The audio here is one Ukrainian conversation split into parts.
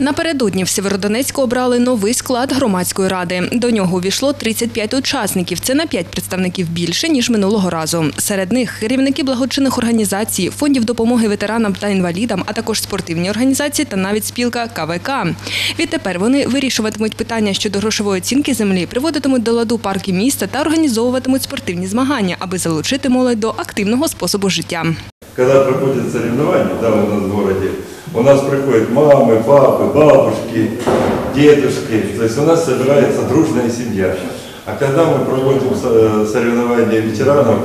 Напередодні в Сєвєродонецьку обрали новий склад громадської ради. До нього увійшло 35 учасників. Це на 5 представників більше ніж минулого разу. Серед них керівники благочинних організацій, фондів допомоги ветеранам та інвалідам, а також спортивні організації та навіть спілка КВК. Відтепер вони вирішуватимуть питання щодо грошової оцінки землі, приводитимуть до ладу парки міста та організовуватимуть спортивні змагання, аби залучити молодь до активного способу життя. Когда проходят соревнования, да, у нас в городе, у нас приходят мамы, папы, бабушки, дедушки. То есть у нас собирается дружная семья. А когда мы проводим со- соревнования ветеранов,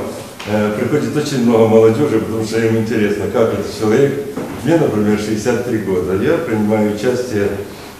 э, приходит очень много молодежи, потому что им интересно, как этот человек. Мне, например, 63 года. Я принимаю участие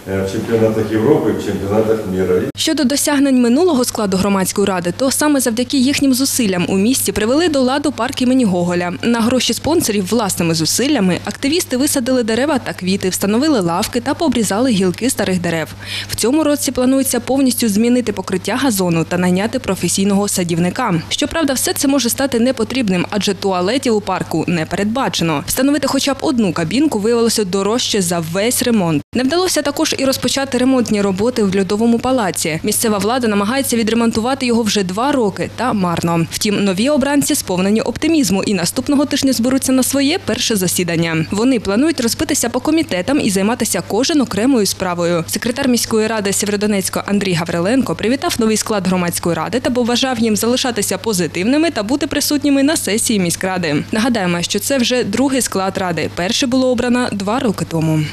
в чемпионатах Европы, в чемпионатах мира. И Щодо досягнень минулого складу громадської ради, то саме завдяки їхнім зусиллям у місті привели до ладу парк імені Гоголя. На гроші спонсорів власними зусиллями активісти висадили дерева та квіти, встановили лавки та пообрізали гілки старих дерев. В цьому році планується повністю змінити покриття газону та найняти професійного садівника. Щоправда, все це може стати непотрібним, адже туалетів у парку не передбачено. Встановити хоча б одну кабінку виявилося дорожче за весь ремонт. Не вдалося також і розпочати ремонтні роботи в льодовому палаці. Місцева влада намагається відремонтувати його вже два роки та марно. Втім, нові обранці сповнені оптимізму і наступного тижня зберуться на своє перше засідання. Вони планують розбитися по комітетам і займатися кожен окремою справою. Секретар міської ради Сєвєродонецька Андрій Гавриленко привітав новий склад громадської ради та побажав їм залишатися позитивними та бути присутніми на сесії міськради. Нагадаємо, що це вже другий склад ради. Перше було обрано два роки тому.